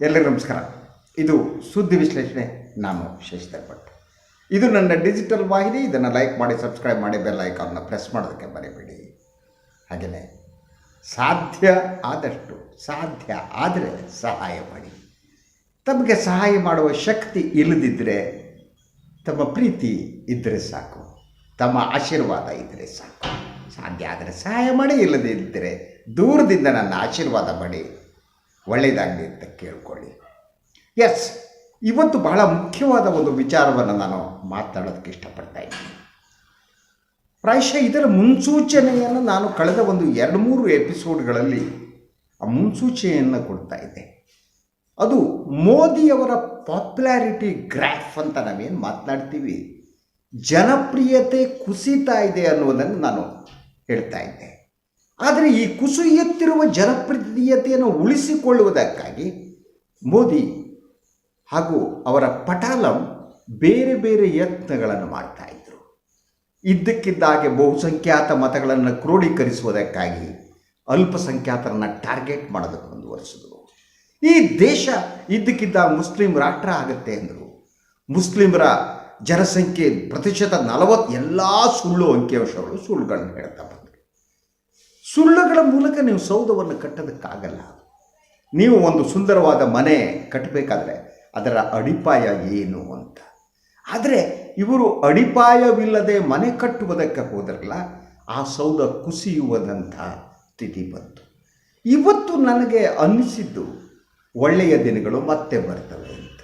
ಎಲ್ಲರಿಗೂ ನಮಸ್ಕಾರ. ಇದು ಸುದ್ದಿ ವಿಶ್ಲೇಷಣೆ. ನಾನು ಶಶಿಧರ್ ಭಟ್ ಇದು ನನ್ನ ಡಿಜಿಟಲ್ ವಾಹಿನಿ. ಇದನ್ನು ಲೈಕ್ ಮಾಡಿ ಸಬ್ಸ್ಕ್ರೈಬ್ ಮಾಡಿ ಬೆಲ್ ಐಕಾನ್ನ ಪ್ರೆಸ್ ಮಾಡೋದಕ್ಕೆ ಮರಿಬೇಡಿ. ಹಾಗೆಯೇ ಸಾಧ್ಯ ಆದಷ್ಟು, ಸಾಧ್ಯ ಆದರೆ ಸಹಾಯ ಮಾಡಿ. ತಮಗೆ ಸಹಾಯ ಮಾಡುವ ಶಕ್ತಿ ಇಲ್ಲದಿದ್ದರೆ ತಮ್ಮ ಪ್ರೀತಿ ಇದ್ದರೆ ಸಾಕು. ತಮ್ಮ ಆಶೀರ್ವಾದ ಇದ್ದರೆ ಸಾಕು. ಸಾಧ್ಯ ಆದರೆ ಸಹಾಯ ಮಾಡಿ ಇಲ್ಲದಿದ್ದರೆ ದೂರದಿಂದ ನನ್ನ ಆಶೀರ್ವಾದ ಮಾಡಿ. ಒಳ್ಳೆಯದಾಗಲಿ ಅಂತ ಕೇಳ್ಕೊಳ್ಳಿ. ಎಸ್ ಇವತ್ತು ಬಹಳ ಮುಖ್ಯವಾದ ಒಂದು ವಿಚಾರವನ್ನು ನಾನು ಮಾತಾಡೋದಕ್ಕೆ ಇಷ್ಟಪಡ್ತಾ ಇದ್ದೀನಿ. ಪ್ರಾಯಶಃ ಇದರ ಮುನ್ಸೂಚನೆಯನ್ನು ನಾನು ಕಳೆದ ಒಂದು ಎರಡು ಮೂರು ಎಪಿಸೋಡ್ಗಳಲ್ಲಿ ಆ ಮುನ್ಸೂಚನೆಯನ್ನು ಕೊಡ್ತಾ ಇದ್ದೆ. ಅದು ಮೋದಿಯವರ ಪಾಪ್ಯುಲಾರಿಟಿ ಗ್ರಾಫ್ ಅಂತ ನಾವೇನು ಮಾತನಾಡ್ತೀವಿ? ಜನಪ್ರಿಯತೆ ಕುಸಿತಾ ಇದೆ ಅನ್ನುವುದನ್ನು ನಾನು ಹೇಳ್ತಾ ಇದ್ದೆ. ಆದರೆ ಈ ಕುಸಿಯುತ್ತಿರುವ ಜನಪ್ರಿಯತೆಯನ್ನು ಉಳಿಸಿಕೊಳ್ಳುವುದಕ್ಕಾಗಿ ಮೋದಿ ಹಾಗೂ ಅವರ ಪಟಾಲಂ ಬೇರೆ ಬೇರೆ ಯತ್ನಗಳನ್ನು ಮಾಡ್ತಾ ಇದ್ದರು ಇದ್ದಕ್ಕಿದ್ದಾಗೆ ಬಹುಸಂಖ್ಯಾತ ಮತಗಳನ್ನು ಕ್ರೋಢೀಕರಿಸುವುದಕ್ಕಾಗಿ ಅಲ್ಪಸಂಖ್ಯಾತರನ್ನು ಟಾರ್ಗೆಟ್ ಮಾಡೋದಕ್ಕೆ ಮುಂದುವರಿಸಿದ್ರು. ಈ ದೇಶ ಇದ್ದಕ್ಕಿದ್ದ ಮುಸ್ಲಿಂ ರಾಷ್ಟ್ರ ಆಗುತ್ತೆ ಅಂದರು. ಮುಸ್ಲಿಮರ ಜನಸಂಖ್ಯೆ ಪ್ರತಿಶತ ನಲವತ್ತು ಎಲ್ಲ ಸುಳ್ಳು ಅಂಕಿಅಂಶಗಳು ಸುಳ್ಳುಗಳನ್ನು ಹೇಳ್ತಾ ಸುಳ್ಳುಗಳ ಮೂಲಕ ನೀವು ಸೌಧವನ್ನು ಕಟ್ಟೋದಕ್ಕಾಗಲ್ಲ. ನೀವು ಒಂದು ಸುಂದರವಾದ ಮನೆ ಕಟ್ಟಬೇಕಾದ್ರೆ ಅದರ ಅಡಿಪಾಯ ಏನು ಅಂತ. ಆದರೆ ಇವರು ಅಡಿಪಾಯವಿಲ್ಲದೆ ಮನೆ ಕಟ್ಟುವುದಕ್ಕೆ ಹೋದ್ರಲ್ಲ, ಆ ಸೌಧ ಕುಸಿಯುವುದಂಥ ಸ್ಥಿತಿ ಬಂತು. ಇವತ್ತು ನನಗೆ ಅನ್ನಿಸಿದ್ದು, ಒಳ್ಳೆಯ ದಿನಗಳು ಮತ್ತೆ ಬರ್ತವೆ ಅಂತ.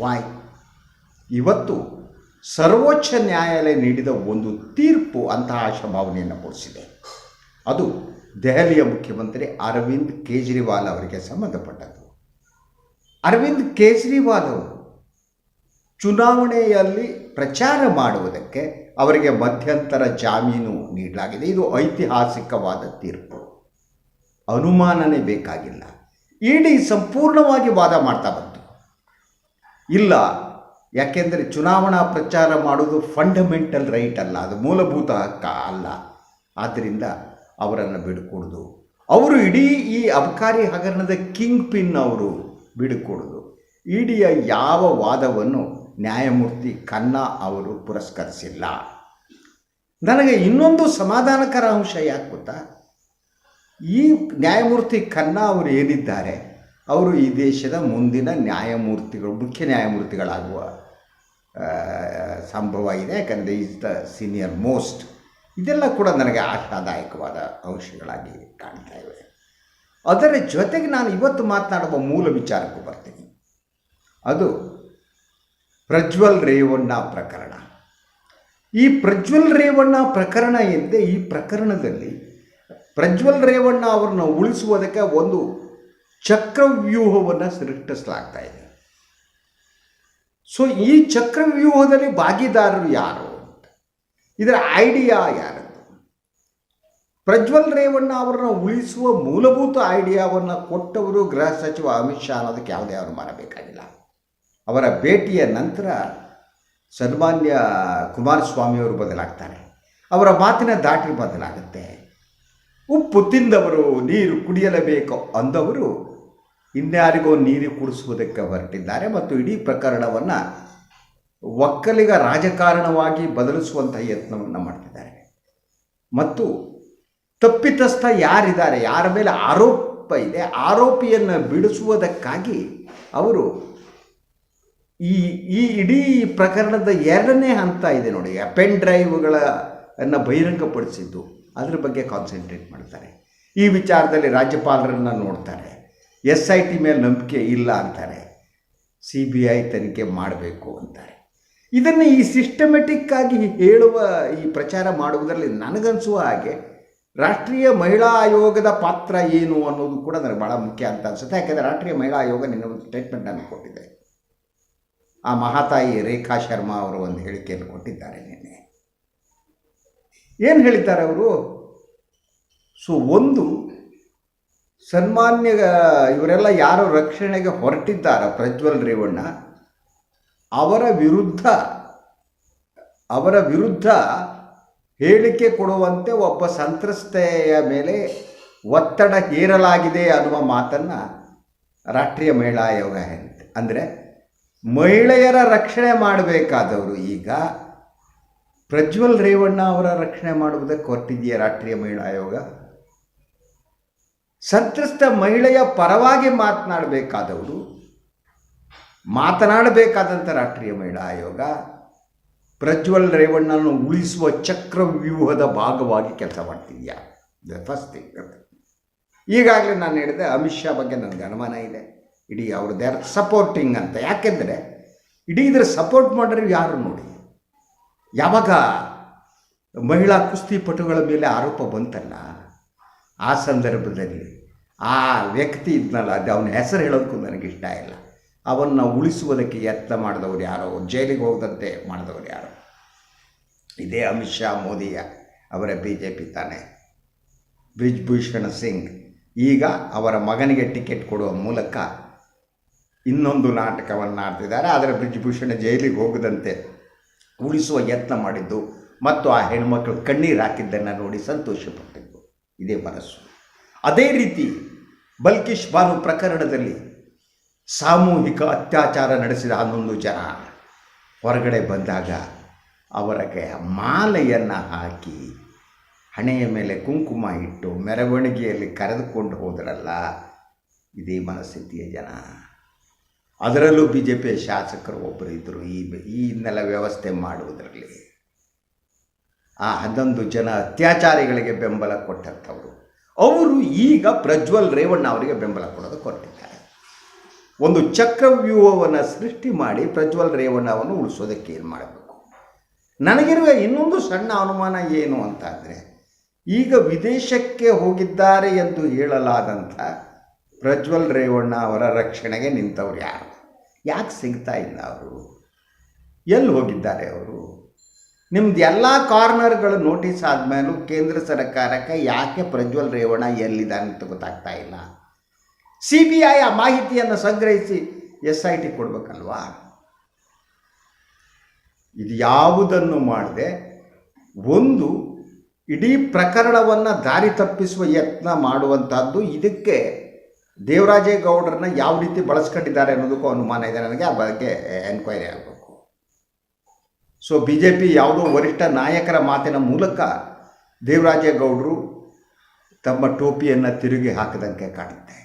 ವಾಯ್ ಇವತ್ತು ಸರ್ವೋಚ್ಚ ನ್ಯಾಯಾಲಯ ನೀಡಿದ ಒಂದು ತೀರ್ಪು ಅಂತಹ ಆಶಾಭಾವನೆಯನ್ನು ಮೂಡಿಸಿದೆ. ಅದು ದೆಹಲಿಯ ಮುಖ್ಯಮಂತ್ರಿ ಅರವಿಂದ್ ಕೇಜ್ರಿವಾಲ್ ಅವರಿಗೆ ಸಂಬಂಧಪಟ್ಟದ್ದು. ಅರವಿಂದ್ ಕೇಜ್ರಿವಾಲ್ ಅವರು ಚುನಾವಣೆಯಲ್ಲಿ ಪ್ರಚಾರ ಮಾಡುವುದಕ್ಕೆ ಅವರಿಗೆ ಮಧ್ಯಂತರ ಜಾಮೀನು ನೀಡಲಾಗಿದೆ. ಇದು ಐತಿಹಾಸಿಕವಾದ ತೀರ್ಪು. ಅನುಮಾನನೇ ಬೇಕಾಗಿಲ್ಲ. ಇಡಿ ಸಂಪೂರ್ಣವಾಗಿ ವಾದ ಮಾಡ್ತಾ ಬಂತು. ಇಲ್ಲ, ಯಾಕೆಂದರೆ ಚುನಾವಣಾ ಪ್ರಚಾರ ಮಾಡುವುದು ಫಂಡಮೆಂಟಲ್ ರೈಟ್ ಅಲ್ಲ. ಅದು ಮೂಲಭೂತ ಹಕ್ಕ ಅಲ್ಲ. ಆದ್ದರಿಂದ ಅವರನ್ನು ಬಿಡ್ಕೊಡ್ದು. ಅವರು ಇಡೀ ಈ ಅಬಕಾರಿ ಹಗರಣದ ಕಿಂಗ್ ಪಿನ್ ಅವರು ಬಿಡ್ಕೊಡ್ದು. ಇಡಿಯ ಯಾವ ವಾದವನ್ನು ನ್ಯಾಯಮೂರ್ತಿ ಖನ್ನಾ ಅವರು ಪುರಸ್ಕರಿಸಿಲ್ಲ. ನನಗೆ ಇನ್ನೊಂದು ಸಮಾಧಾನಕರ ಅಂಶ ಯಾಕೆ ಗೊತ್ತಾ? ಈ ನ್ಯಾಯಮೂರ್ತಿ ಖನ್ನಾ ಅವರು ಏನಿದ್ದಾರೆ? ಅವರು ಈ ದೇಶದ ಮುಂದಿನ ನ್ಯಾಯಮೂರ್ತಿಗಳು, ಮುಖ್ಯ ನ್ಯಾಯಮೂರ್ತಿಗಳಾಗುವ ಸಂಭವ ಇದೆ. ಯಾಕಂದರೆ ಈಸ್ ದ ಸೀನಿಯರ್ ಮೋಸ್ಟ್ ಇದೆಲ್ಲ ಕೂಡ ನನಗೆ ಆಶಾದಾಯಕವಾದ ಅಂಶಗಳಾಗಿ ಕಾಣ್ತಾ ಇವೆ. ಅದರ ಜೊತೆಗೆ ನಾನು ಇವತ್ತು ಮಾತನಾಡುವ ಮೂಲ ವಿಚಾರಕ್ಕೂ ಬರ್ತೀನಿ. ಅದು ಪ್ರಜ್ವಲ್ ರೇವಣ್ಣ ಪ್ರಕರಣ. ಈ ಪ್ರಜ್ವಲ್ ರೇವಣ್ಣ ಪ್ರಕರಣ ಎಂದೇ ಈ ಪ್ರಕರಣದಲ್ಲಿ ಪ್ರಜ್ವಲ್ ರೇವಣ್ಣ ಅವರನ್ನು ಉಳಿಸುವುದಕ್ಕೆ ಒಂದು ಚಕ್ರವ್ಯೂಹವನ್ನು ಸೃಷ್ಟಿಸಲಾಗ್ತಾ ಇದೆ. ಸೊ ಈ ಚಕ್ರವ್ಯೂಹದಲ್ಲಿ ಭಾಗಿದಾರರು ಯಾರು? ಇದರ ಐಡಿಯಾ ಯಾರದ್ದು? ಪ್ರಜ್ವಲ್ ರೇವಣ್ಣ ಅವರನ್ನು ಉಳಿಸುವ ಮೂಲಭೂತ ಐಡಿಯಾವನ್ನು ಕೊಟ್ಟವರು ಗೃಹ ಸಚಿವ ಅಮಿತ್ ಶಾ ಅನ್ನೋದಕ್ಕೆ ಯಾವುದೇ ಅವರು ಮಾಡಬೇಕಾಗಿಲ್ಲ ಅವರ ಭೇಟಿಯ ನಂತರ ಸನ್ಮಾನ್ಯ ಕುಮಾರಸ್ವಾಮಿಯವರು ಬದಲಾಗ್ತಾರೆ. ಅವರ ಮಾತಿನ ದಾಟಿ ಬದಲಾಗುತ್ತೆ. ಉಪ್ಪು ತಿಂದವರು, ನೀರು ಕುಡಿಯಲೇಬೇಕು ಅಂದವರು ಇನ್ಯಾರಿಗೋ ನೀರು ಕುಡಿಸುವುದಕ್ಕೆ ಹೊರಟಿದ್ದಾರೆ ಮತ್ತು ಇಡೀ ಪ್ರಕರಣವನ್ನು ಒಕ್ಕಲಿಗ ರಾಜಕಾರಣವಾಗಿ ಬದಲಿಸುವಂಥ ಯತ್ನವನ್ನು ಮಾಡ್ತಿದ್ದಾರೆ. ಮತ್ತು ತಪ್ಪಿತಸ್ಥ ಯಾರಿದ್ದಾರೆ, ಯಾರ ಮೇಲೆ ಆರೋಪ ಇದೆ, ಆರೋಪಿಯನ್ನು ಬಿಡಿಸುವುದಕ್ಕಾಗಿ ಅವರು ಈ ಈ ಇಡೀ ಪ್ರಕರಣದ ಎರಡನೇ ಹಂತ ಇದೆ ನೋಡಿ. ಪೆನ್ ಡ್ರೈವ್ಗಳನ್ನು ಬಹಿರಂಗಪಡಿಸಿದ್ದು, ಅದರ ಬಗ್ಗೆ ಕಾನ್ಸಂಟ್ರೇಟ್ ಮಾಡ್ತಾರೆ. ಈ ವಿಚಾರದಲ್ಲಿ ರಾಜ್ಯಪಾಲರನ್ನು ನೋಡ್ತಾರೆ. ಎಸ್ ಐ ಟಿ ಮೇಲೆ ನಂಬಿಕೆ ಇಲ್ಲ ಅಂತಾರೆ. ಸಿ ಬಿ ಐ ತನಿಖೆ ಮಾಡಬೇಕು ಅಂತಾರೆ. ಇದನ್ನು ಈ ಸಿಸ್ಟಮೆಟಿಕ್ ಆಗಿ ಹೇಳುವ ಈ ಪ್ರಚಾರ ಮಾಡುವುದರಲ್ಲಿ ನನಗನ್ಸುವ ಹಾಗೆ ರಾಷ್ಟ್ರೀಯ ಮಹಿಳಾ ಆಯೋಗದ ಪಾತ್ರ ಏನು ಅನ್ನೋದು ಕೂಡ ನನಗೆ ಭಾಳ ಮುಖ್ಯ ಅಂತ ಅನ್ಸುತ್ತೆ. ಯಾಕೆಂದರೆ ರಾಷ್ಟ್ರೀಯ ಮಹಿಳಾ ಆಯೋಗ ನಿನ್ನ ಒಂದು ಸ್ಟೇಟ್ಮೆಂಟನ್ನು ಕೊಟ್ಟಿದೆ. ಆ ಮಹಾತಾಯಿ ರೇಖಾ ಶರ್ಮಾ ಅವರು ಒಂದು ಹೇಳಿಕೆಯನ್ನು ಕೊಟ್ಟಿದ್ದಾರೆ ನಿನ್ನೆ. ಏನು ಹೇಳಿದ್ದಾರೆ ಅವರು? ಸೊ, ಒಂದು, ಸನ್ಮಾನ್ಯ, ಇವರೆಲ್ಲ ಯಾರು ರಕ್ಷಣೆಗೆ ಹೊರಟಿದ್ದಾರೋ ಪ್ರಜ್ವಲ್ ರೇವಣ್ಣ ಅವರ ವಿರುದ್ಧ ಅವರ ವಿರುದ್ಧ ಹೇಳಿಕೆ ಕೊಡುವಂತೆ ಒಬ್ಬ ಸಂತ್ರಸ್ತೆಯ ಮೇಲೆ ಒತ್ತಡ ಹೇರಲಾಗಿದೆ ಅನ್ನುವ ಮಾತನ್ನು ರಾಷ್ಟ್ರೀಯ ಮಹಿಳಾ ಆಯೋಗ ಅಂತ ಅಂದರೆ ಮಹಿಳೆಯರ ರಕ್ಷಣೆ ಮಾಡಬೇಕಾದವರು ಈಗ ಪ್ರಜ್ವಲ್ ರೇವಣ್ಣ ಅವರ ರಕ್ಷಣೆ ಮಾಡುವುದಕ್ಕೆ ಹೊರಟಿದೆಯಾ ರಾಷ್ಟ್ರೀಯ ಮಹಿಳಾ ಆಯೋಗ? ಸಂತ್ರಸ್ತ ಮಹಿಳೆಯ ಪರವಾಗಿ ಮಾತನಾಡಬೇಕಾದವರು ಮಾತನಾಡಬೇಕಾದಂಥ ರಾಷ್ಟ್ರೀಯ ಮಹಿಳಾ ಆಯೋಗ ಪ್ರಜ್ವಲ್ ರೇವಣ್ಣನ ಉಳಿಸುವ ಚಕ್ರವ್ಯೂಹದ ಭಾಗವಾಗಿ ಕೆಲಸ ಮಾಡ್ತಿದ್ಯಾ? ಫಸ್ಟ್ ಥಿಂಗ್ ಈಗಾಗಲೇ ನಾನು ಹೇಳಿದೆ, ಅಮಿತ್ ಶಾ ಬಗ್ಗೆ ನನಗೆ ಅನುಮಾನ ಇದೆ. ಇಡೀ ಅವ್ರದ್ದು ಯಾರು ಸಪೋರ್ಟಿಂಗ್ ಅಂತ. ಯಾಕೆಂದರೆ, ಇಡೀ ಇದರ ಸಪೋರ್ಟ್ ಮಾಡೋರು ಯಾರು ನೋಡಿ? ಯಾವಾಗ ಮಹಿಳಾ ಕುಸ್ತಿಪಟುಗಳ ಮೇಲೆ ಆರೋಪ ಬಂತಲ್ಲ, ಆ ಸಂದರ್ಭದಲ್ಲಿ ಆ ವ್ಯಕ್ತಿ ಇದ್ನಲ್ಲ, ಅದು ಅವನ ಹೆಸರು ನನಗೆ ಇಷ್ಟ ಇಲ್ಲ. ಅವನ್ನ ಉಳಿಸುವುದಕ್ಕೆ ಯತ್ನ ಮಾಡಿದವರು ಯಾರೋ, ಜೈಲಿಗೆ ಹೋಗದಂತೆ ಮಾಡಿದವರು ಯಾರೋ. ಇದೇ ಅಮಿತ್ ಶಾ, ಮೋದಿಯ ಅವರ ಬಿ ಜೆ ಪಿ ತಾನೆ. ಬ್ರಿಜ್ಭೂಷಣ ಸಿಂಗ್ ಈಗ ಅವರ ಮಗನಿಗೆ ಟಿಕೆಟ್ ಕೊಡುವ ಮೂಲಕ ಇನ್ನೊಂದು ನಾಟಕವನ್ನು ಆಡ್ತಿದ್ದಾರೆ. ಆದರೆ ಬ್ರಿಜ್ಭೂಷಣ ಜೈಲಿಗೆ ಹೋಗದಂತೆ ಉಳಿಸುವ ಯತ್ನ ಮಾಡಿದ್ದು ಮತ್ತು ಆ ಹೆಣ್ಮಕ್ಳು ಕಣ್ಣೀರು ಹಾಕಿದ್ದನ್ನು ನೋಡಿ ಸಂತೋಷಪಟ್ಟಿದ್ದು. ಇದೇ ಮನಸ್ಸು. ಅದೇ ರೀತಿ ಬಲ್ಕಿಶ್ ಬಾನು ಪ್ರಕರಣದಲ್ಲಿ ಸಾಮೂಹಿಕ ಅತ್ಯಾಚಾರ ನಡೆಸಿದ ಹನ್ನೊಂದು ಜನ ಹೊರಗಡೆ ಬಂದಾಗ ಅವರಿಗೆ ಮಾಲೆಯನ್ನು ಹಾಕಿ ಹಣೆಯ ಮೇಲೆ ಕುಂಕುಮ ಇಟ್ಟು ಮೆರವಣಿಗೆಯಲ್ಲಿ ಕರೆದುಕೊಂಡು ಹೋದ್ರಲ್ಲ, ಇದೇ ಮನಸ್ಥಿತಿಯ ಜನ. ಅದರಲ್ಲೂ ಬಿ ಜೆ ಪಿಯ ಶಾಸಕರು ಒಬ್ಬರು ಇದ್ದರು ಈ ಈ ಇನ್ನೆಲ್ಲ ವ್ಯವಸ್ಥೆ ಮಾಡುವುದರಲ್ಲಿ. ಆ ಹನ್ನೊಂದು ಜನ ಅತ್ಯಾಚಾರಿಗಳಿಗೆ ಬೆಂಬಲ ಕೊಟ್ಟಂಥವರು. ಅವರು ಈಗ ಪ್ರಜ್ವಲ್ ರೇವಣ್ಣ ಅವರಿಗೆ ಬೆಂಬಲ ಕೊಡೋದು ಕೊಟ್ಟಿದ್ದಾರೆ. ಒಂದು ಚಕ್ರವ್ಯೂಹವನ್ನು ಸೃಷ್ಟಿ ಮಾಡಿ ಪ್ರಜ್ವಲ್ ರೇವಣ್ಣವನ್ನು ಉಳಿಸೋದಕ್ಕೆ ಏನು ಮಾಡಬೇಕು? ನನಗಿರುವ ಇನ್ನೊಂದು ಸಣ್ಣ ಅನುಮಾನ ಏನು ಅಂತಾದರೆ, ಈಗ ವಿದೇಶಕ್ಕೆ ಹೋಗಿದ್ದಾರೆ ಎಂದು ಹೇಳಲಾದಂಥ ಪ್ರಜ್ವಲ್ ರೇವಣ್ಣ ಅವರ ರಕ್ಷಣೆಗೆ ನಿಂತವ್ರು ಯಾರು? ಯಾಕೆ ಸಿಗ್ತಾ ಇಲ್ಲ ಅವರು? ಎಲ್ಲಿ ಹೋಗಿದ್ದಾರೆ ಅವರು? ನಿಮ್ದು ಎಲ್ಲ ಕಾರ್ನರ್ಗಳು ನೋಟಿಸ್ ಆದಮೇಲೂ ಕೇಂದ್ರ ಸರ್ಕಾರಕ್ಕೆ ಯಾಕೆ ಪ್ರಜ್ವಲ್ ರೇವಣ್ಣ ಎಲ್ಲಿದ್ದಾನೆ ಅಂತ ಗೊತ್ತಾಗ್ತಾ ಇಲ್ಲ? ಸಿ ಬಿ ಐ ಆ ಮಾಹಿತಿಯನ್ನು ಸಂಗ್ರಹಿಸಿ ಎಸ್ ಐ ಟಿ ಕೊಡಬೇಕಲ್ವಾ? ಇದು ಯಾವುದನ್ನು ಮಾಡದೆ ಒಂದು ಇಡೀ ಪ್ರಕರಣವನ್ನು ದಾರಿ ತಪ್ಪಿಸುವ ಯತ್ನ ಮಾಡುವಂಥದ್ದು ಇದಕ್ಕೆ ದೇವರಾಜೇಗೌಡರನ್ನ ಯಾವ ರೀತಿ ಬಳಸ್ಕೊಂಡಿದ್ದಾರೆ ಅನ್ನೋದಕ್ಕೂ ಅನುಮಾನ ಇದೆ ನನಗೆ. ಆ ಬಗ್ಗೆ ಎನ್ಕ್ವೈರಿ ಆಗಬೇಕು. ಸೊ ಬಿ ಜೆ ಪಿ ಯಾವುದೋ ವರಿಷ್ಠ ನಾಯಕರ ಮಾತಿನ ಮೂಲಕ ದೇವರಾಜೇಗೌಡರು ತಮ್ಮ ಟೋಪಿಯನ್ನು ತಿರುಗಿ ಹಾಕದಂತೆ ಕಾಣುತ್ತೆ.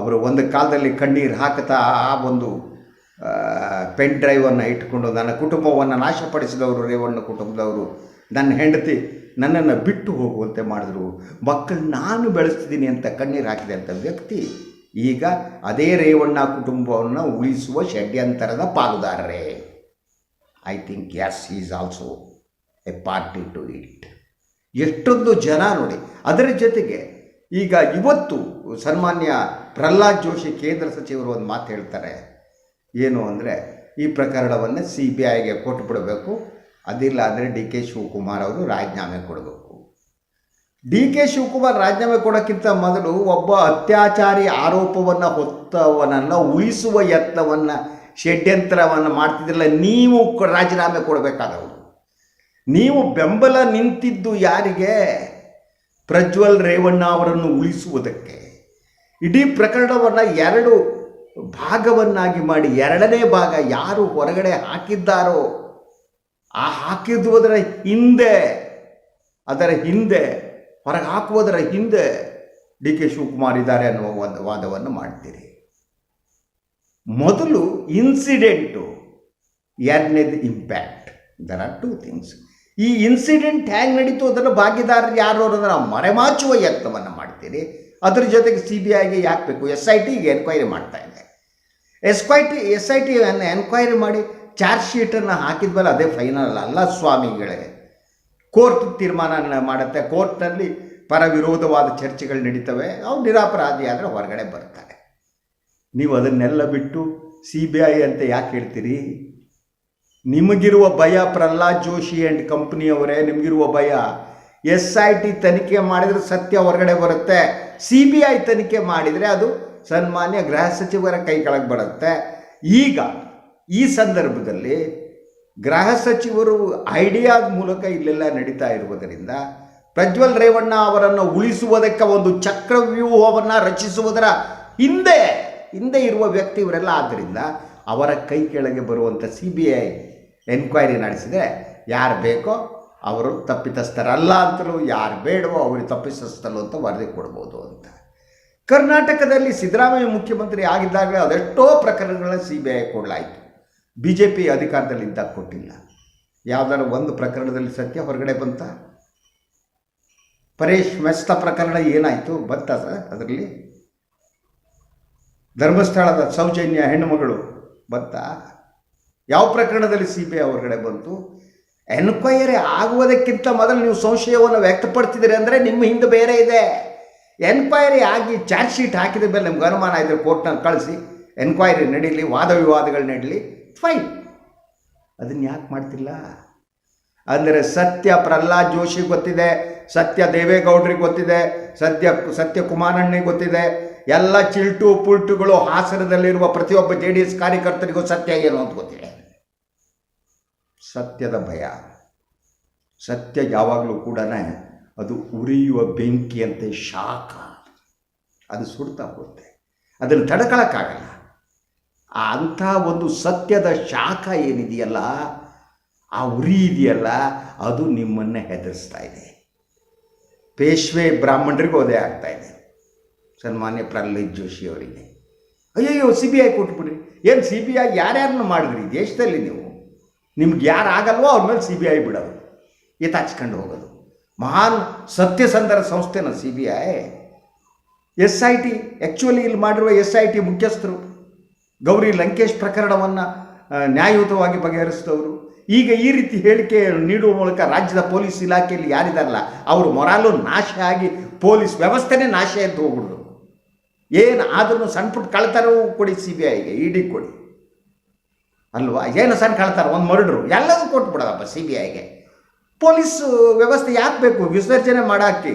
ಅವರು ಒಂದು ಕಾಲದಲ್ಲಿ ಕಣ್ಣೀರು ಹಾಕುತ್ತಾ ಆ ಒಂದು ಪೆನ್ ಡ್ರೈವನ್ನು ಇಟ್ಟುಕೊಂಡು ನನ್ನ ಕುಟುಂಬವನ್ನು ನಾಶಪಡಿಸಿದವರು ರೇವಣ್ಣ ಕುಟುಂಬದವರು, ನನ್ನ ಹೆಂಡತಿ ನನ್ನನ್ನು ಬಿಟ್ಟು ಹೋಗುವಂತೆ ಮಾಡಿದ್ರು. ಮಕ್ಕಳು ನಾನು ಬೆಳೆಸ್ತಿದ್ದೀನಿ ಅಂತ ಕಣ್ಣೀರು ಹಾಕಿದಂಥ ವ್ಯಕ್ತಿ ಈಗ ಅದೇ ರೇವಣ್ಣ ಕುಟುಂಬವನ್ನು ಉಳಿಸುವ ಷಡ್ಯಂತರದ ಪಾಲುದಾರರೇ. I think yes is also a party to it ಎಷ್ಟೊಂದು ಜನ ನೋಡಿ, ಅದರ ಜೊತೆಗೆ ಈಗ ಇವತ್ತು ಸನ್ಮಾನ್ಯ ಪ್ರಹ್ಲಾದ್ ಜೋಶಿ ಕೇಂದ್ರ ಸಚಿವರು ಒಂದು ಮಾತು ಹೇಳ್ತಾರೆ. ಏನು ಅಂದರೆ, ಈ ಪ್ರಕರಣವನ್ನು ಸಿ ಬಿ ಐಗೆ ಕೊಟ್ಟುಬಿಡಬೇಕು ಅದಿಲ್ಲ ಅಂದರೆ ಡಿ ಕೆ ಶಿವಕುಮಾರ್ ಅವರು ರಾಜೀನಾಮೆ ಕೊಡಬೇಕು. ಡಿ ಕೆ ಶಿವಕುಮಾರ್ ರಾಜೀನಾಮೆ ಕೊಡೋಕ್ಕಿಂತ ಮೊದಲು ಒಬ್ಬ ಅತ್ಯಾಚಾರಿ ಆರೋಪವನ್ನು ಹೊತ್ತವನನ್ನು, ಉಳಿಸುವ ಯತ್ನವನ್ನು, ಷಡ್ಯಂತ್ರವನ್ನು ಮಾಡ್ತಿದ್ರಲ್ಲ, ನೀವು ರಾಜೀನಾಮೆ ಕೊಡಬೇಕಾದವರು. ನೀವು ಬೆಂಬಲ ನಿಂತಿದ್ದು ಯಾರಿಗೆ? ಪ್ರಜ್ವಲ್ ರೇವಣ್ಣ ಅವರನ್ನು ಉಳಿಸುವುದಕ್ಕೆ. ಇಡೀ ಪ್ರಕರಣವನ್ನು ಎರಡು ಭಾಗವನ್ನಾಗಿ ಮಾಡಿ, ಎರಡನೇ ಭಾಗ ಯಾರು ಹೊರಗಡೆ ಹಾಕಿದ್ದಾರೋ, ಆ ಹಾಕಿದುವುದರ ಹಿಂದೆ, ಅದರ ಹಿಂದೆ, ಹೊರಗೆ ಹಾಕುವುದರ ಹಿಂದೆ ಡಿ ಕೆ ಶಿವಕುಮಾರ್ ಇದ್ದಾರೆ ಅನ್ನುವ ವಾದವನ್ನು ಮಾಡ್ತೀರಿ. ಮೊದಲು ಇನ್ಸಿಡೆಂಟು ಎರಡನೇದು impact there are two things ಈ ಇನ್ಸಿಡೆಂಟ್ ಹ್ಯಾಂಗ್ ನಡೀತು ಅದನ್ನು ಭಾಗಿದಾರರು ಯಾರು ನಾವು ಮರೆಮಾಚುವ ಯತ್ನವನ್ನು ಮಾಡ್ತೀರಿ. ಅದ್ರ ಜೊತೆಗೆ ಸಿ ಬಿ ಐಗೆ ಯಾಕೆ ಬೇಕು? ಎಸ್ ಐ ಟಿಗೆ ಎನ್ಕ್ವೈರಿ ಮಾಡ್ತಾ ಇದೆ S I T S I T ಅನ್ನು ಎನ್ಕ್ವೈರಿ ಮಾಡಿ ಚಾರ್ಜ್ ಶೀಟನ್ನು ಹಾಕಿದ್ಮೇಲೆ ಅದೇ ಫೈನಲ್ ಅಲ್ಲ ಸ್ವಾಮಿಗಳೇ. ಕೋರ್ಟ್ ತೀರ್ಮಾನ ಮಾಡುತ್ತೆ. ಕೋರ್ಟ್ನಲ್ಲಿ ಪರ ವಿರೋಧವಾದ ಚರ್ಚೆಗಳು ನಡೀತವೆ. ಅವು ನಿರಾಪರಾಧಿ ಆದರೆ ಹೊರಗಡೆ ಬರ್ತಾರೆ. ನೀವು ಅದನ್ನೆಲ್ಲ ಬಿಟ್ಟು ಸಿ ಬಿ ಐ ಅಂತ ಯಾಕೆ ಹೇಳ್ತೀರಿ? ನಿಮಗಿರುವ ಭಯ ಪ್ರಹ್ಲಾದ್ ಜೋಶಿ ಆ್ಯಂಡ್ ಕಂಪ್ನಿಯವರೇ, ನಿಮಗಿರುವ ಭಯ. ಎಸ್ ಐ ಟಿ ತನಿಖೆ ಮಾಡಿದರೆ ಸತ್ಯ ಹೊರಗಡೆ ಬರುತ್ತೆ. ಸಿ ಬಿ ಐ ತನಿಖೆ ಮಾಡಿದರೆ ಅದು ಸನ್ಮಾನ್ಯ ಗೃಹ ಸಚಿವರ ಕೈ ಕೆಳಗೆ ಬರುತ್ತೆ. ಈಗ ಈ ಸಂದರ್ಭದಲ್ಲಿ ಗೃಹ ಸಚಿವರು ಐಡಿಯಾದ ಮೂಲಕ ಇಲ್ಲೆಲ್ಲ ನಡೀತಾ ಇರುವುದರಿಂದ ಪ್ರಜ್ವಲ್ ರೇವಣ್ಣ ಅವರನ್ನು ಉಳಿಸುವುದಕ್ಕೆ ಒಂದು ಚಕ್ರವ್ಯೂಹವನ್ನು ರಚಿಸುವುದರ ಹಿಂದೆ ಹಿಂದೆ ಇರುವ ವ್ಯಕ್ತಿ ಇವರೆಲ್ಲ ಆದ್ದರಿಂದ ಅವರ ಕೈ ಕೆಳಗೆ ಬರುವಂಥ ಸಿ ಬಿ ಐ ಎನ್ಕ್ವೈರಿ ನಡೆಸಿದರೆ ಯಾರು ಬೇಕೋ ಅವರು ತಪ್ಪಿತಸ್ಥರಲ್ಲ ಅಂತಲೂ ಯಾರು ಬೇಡವೋ ಅವರು ತಪ್ಪಿತಸ್ಥರು ಅಂತ ವರದಿ ಕೊಡ್ಬೋದು ಅಂತ. ಕರ್ನಾಟಕದಲ್ಲಿ ಸಿದ್ದರಾಮಯ್ಯ ಮುಖ್ಯಮಂತ್ರಿ ಆಗಿದ್ದಾಗ ಅದೆಷ್ಟೋ ಪ್ರಕರಣಗಳ ಸಿ ಬಿ ಐ ಕೊಡಲಾಯಿತು. ಬಿ ಜೆ ಪಿ ಅಧಿಕಾರದಲ್ಲಿದ್ದಾಗ ಕೊಟ್ಟಿಲ್ಲ. ಯಾವುದಾದ್ರೂ ಒಂದು ಪ್ರಕರಣದಲ್ಲಿ ಸತ್ಯ ಹೊರಗಡೆ ಬಂತ? ಪರೇಶ್ ಮೆಸ್ತ ಪ್ರಕರಣ ಏನಾಯಿತು ಬಂತ ಅದರಲ್ಲಿ? ಧರ್ಮಸ್ಥಳದ ಸೌಜನ್ಯ ಹೆಣ್ಣುಮಗಳು ಬಂತ? ಯಾವ ಪ್ರಕರಣದಲ್ಲಿ ಸಿ ಬಿ ಐ ಹೊರಗಡೆ ಬಂತು? ಎನ್ಕ್ವೈರಿ ಆಗುವುದಕ್ಕಿಂತ ಮೊದಲು ನೀವು ಸಂಶಯವನ್ನು ವ್ಯಕ್ತಪಡ್ತಿದ್ದೀರಿ ಅಂದರೆ ನಿಮ್ಮ ಹಿಂದೆ ಬೇರೆ ಇದೆ. ಎನ್ಕ್ವೈರಿ ಆಗಿ ಚಾರ್ಜ್ ಶೀಟ್ ಹಾಕಿದ ಮೇಲೆ ನಿಮ್ಗೆ ಅನುಮಾನ ಇದ್ದರೆ ಕೋರ್ಟ್ನಲ್ಲಿ ಕಳಿಸಿ. ಎನ್ಕ್ವೈರಿ ನಡೀಲಿ, ವಾದ ವಿವಾದಗಳು ನಡೀಲಿ. ಫೈನ್ ಅದನ್ನ ಯಾಕೆ ಮಾಡ್ತಿಲ್ಲ? ಅಂದರೆ ಸತ್ಯ ಪ್ರಹ್ಲಾದ್ ಜೋಶಿ ಗೊತ್ತಿದೆ, ಸತ್ಯ ದೇವೇಗೌಡ್ರಿಗೆ ಗೊತ್ತಿದೆ ಸತ್ಯ ಸತ್ಯ ಕುಮಾರಣ್ಣಗೆ ಗೊತ್ತಿದೆ. ಎಲ್ಲ ಚಿಲ್ಟು ಪುಲ್ಟುಗಳು ಹಾಸನದಲ್ಲಿರುವ ಪ್ರತಿಯೊಬ್ಬ ಜೆ ಡಿ ಎಸ್ ಕಾರ್ಯಕರ್ತರಿಗೂ ಸತ್ಯ ಏನು ಅಂತ ಗೊತ್ತಿದೆ ಸತ್ಯದ ಭಯ. ಸತ್ಯ ಯಾವಾಗಲೂ ಕೂಡ ಅದು ಉರಿಯುವ ಬೆಂಕಿಯಂತೆ ಶಾಖ. ಅದು ಸುಡ್ತಾ ಹೋಗುತ್ತೆ. ಅದನ್ನು ತಡ್ಕೊಳಕ್ಕಾಗಲ್ಲ. ಆ ಅಂಥ ಒಂದು ಸತ್ಯದ ಶಾಖ ಏನಿದೆಯಲ್ಲ, ಆ ಉರಿ ಇದೆಯಲ್ಲ, ಅದು ನಿಮ್ಮನ್ನು ಹೆದರಿಸ್ತಾ ಇದೆ. ಪೇಶ್ವೆ ಬ್ರಾಹ್ಮಣರಿಗೂ ಅದೇ ಆಗ್ತಾ ಸನ್ಮಾನ್ಯ ಪ್ರಹ್ಲಾದ್ ಜೋಶಿ ಅವರಿಗೆ. ಅಯ್ಯಯ್ಯೋ ಸಿ ಬಿ ಐ ಕೊಟ್ಬಿಡ್ರಿ ಏನು ಸಿ ಬಿ ಐ ಯಾರ್ಯಾರನ್ನು ಮಾಡಿದ್ರಿ ದೇಶದಲ್ಲಿ ನೀವು? ನಿಮ್ಗೆ ಯಾರು ಆಗಲ್ವೋ ಅವ್ರ ಮೇಲೆ ಸಿ ಬಿ ಐ ಬಿಡೋದು, ಎತ್ತಾಚ್ಕೊಂಡು ಹೋಗೋದು. ಮಹಾನ್ ಸತ್ಯಸಂಧರ ಸಂಸ್ಥೆನ C B I S I T actually ಇಲ್ಲಿ ಮಾಡಿರುವ ಎಸ್ ಐ ಟಿ ಮುಖ್ಯಸ್ಥರು. ಗೌರಿ ಲಂಕೇಶ್ ಪ್ರಕರಣವನ್ನು ನ್ಯಾಯಯುತವಾಗಿ ಬಗೆಹರಿಸಿದವರು. ಈಗ ಈ ರೀತಿ ಹೇಳಿಕೆ ನೀಡುವ ಮೂಲಕ ರಾಜ್ಯದ ಪೊಲೀಸ್ ಇಲಾಖೆಯಲ್ಲಿ ಯಾರಿದಾರಲ್ಲ ಅವರು ಮೊರಾಲು ನಾಶ ಆಗಿ ಪೊಲೀಸ್ ವ್ಯವಸ್ಥೆನೇ ನಾಶ ಎದ್ದು ಹೋಗ್ಬಿಡ್ದು. ಏನು ಆದ್ರೂ ಸಣ್ಣ ಪುಟ್ಟ ಕಳ್ತಾರೋ ಕೊಡಿ ಸಿ ಬಿ ಐಗೆ ಇಡಿ ಕೊಡಿ. ಅಲ್ವಾ? ಏನು ಸಣ್ಣ ಕಳ್ತಾರ ಒಂದು ಮರ್ಡ್ರು. ಎಲ್ಲದೂ ಕೊಟ್ಬಿಡೋದಪ್ಪ ಸಿ ಬಿ ಐಗೆ ಪೊಲೀಸ್ ವ್ಯವಸ್ಥೆ ಯಾಕೆ ಬೇಕು? ವಿಸರ್ಜನೆ ಮಾಡಾಕಿ.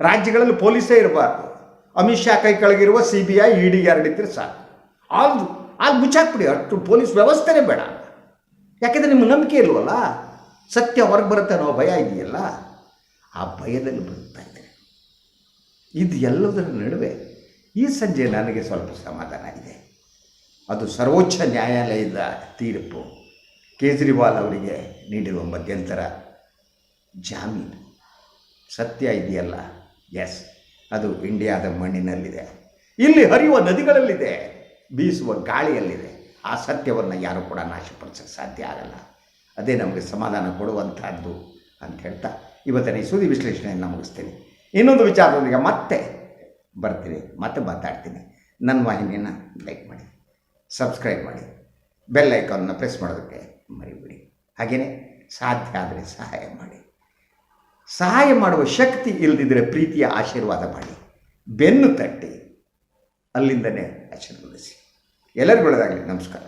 ರಾಜ್ಯಗಳಲ್ಲಿ ಪೊಲೀಸೇ ಇರಬಾರ್ದು. ಅಮಿತ್ ಶಾ ಕೈ ಕೆಳಗಿರುವ C B I E D ಎರಡಿದ್ರೆ ಸಾಕು. ಅದು ಅಲ್ಲಿ ಮುಚ್ಚಾಕ್ಬಿಡಿ. ಅಷ್ಟು ಪೊಲೀಸ್ ವ್ಯವಸ್ಥೆನೇ ಬೇಡ. ಯಾಕೆಂದರೆ ನಿಮ್ಗೆ ನಂಬಿಕೆ ಇಲ್ವಲ್ಲ? ಸತ್ಯ ಹೊರಗೆ ಬರುತ್ತೆ ಅನ್ನೋ ಭಯ ಇದೆಯಲ್ಲ? ಆ ಭಯದಲ್ಲಿ ಬರ್ತಾ ಇದೆ ಇದು ಎಲ್ಲದರ ನಡುವೆ ಈ ಸಂಜೆ ನನಗೆ ಸ್ವಲ್ಪ ಸಮಾಧಾನ ಇದೆ. ಅದು ಸರ್ವೋಚ್ಚ ನ್ಯಾಯಾಲಯದ ತೀರ್ಪು. ಕೇಜ್ರಿವಾಲ್ ಅವರಿಗೆ ನೀಡಿರುವ ಮಧ್ಯಂತರ, ಜಾಮೀನು. ಸತ್ಯ ಇದೆಯಲ್ಲ? ಎಸ್ ಅದು ಇಂಡಿಯಾದ ಮಣ್ಣಿನಲ್ಲಿದೆ. ಇಲ್ಲಿ ಹರಿಯುವ ನದಿಗಳಲ್ಲಿದೆ. ಬೀಸುವ ಗಾಳಿಯಲ್ಲಿದೆ. ಆ ಸತ್ಯವನ್ನು ಯಾರೂ ಕೂಡ ನಾಶಪಡಿಸೋಕ್ಕೆ ಸಾಧ್ಯ ಆಗಲ್ಲ. ಅದೇ ನಮಗೆ ಸಮಾಧಾನ ಕೊಡುವಂಥದ್ದು ಅಂತ ಹೇಳ್ತಾ ಇವತ್ತಿನ ಈ ಸುದ್ದಿ ವಿಶ್ಲೇಷಣೆಯನ್ನು ಮುಗಿಸ್ತೀನಿ. ಇನ್ನೊಂದು ವಿಚಾರದೊಂದಿಗೆ ಮತ್ತೆ ಬರ್ತೀನಿ, ಮತ್ತೆ ಮಾತಾಡ್ತೀನಿ. ನನ್ನ ವಾಹಿನಿಯನ್ನು ಲೈಕ್ ಮಾಡಿ ಸಬ್ಸ್ಕ್ರೈಬ್ ಮಾಡಿ ಬೆಲ್ ಐಕಾನ್ನ ಪ್ರೆಸ್ ಮಾಡೋದಕ್ಕೆ ಮರಿಬಿಡಿ. ಹಾಗೆಯೇ ಸಾಧ್ಯ ಆದರೆ ಸಹಾಯ ಮಾಡಿ. ಸಹಾಯ ಮಾಡುವ ಶಕ್ತಿ ಇಲ್ಲದಿದ್ದರೆ ಪ್ರೀತಿಯ ಆಶೀರ್ವಾದ ಮಾಡಿ. ಬೆನ್ನು ತಟ್ಟಿ, ಅಲ್ಲಿಂದನೇ ಆಶೀರ್ವದಿಸಿ. ಎಲ್ಲರಿಗೂ ಒಳ್ಳೆಯದಾಗಲಿ ನಮಸ್ಕಾರ.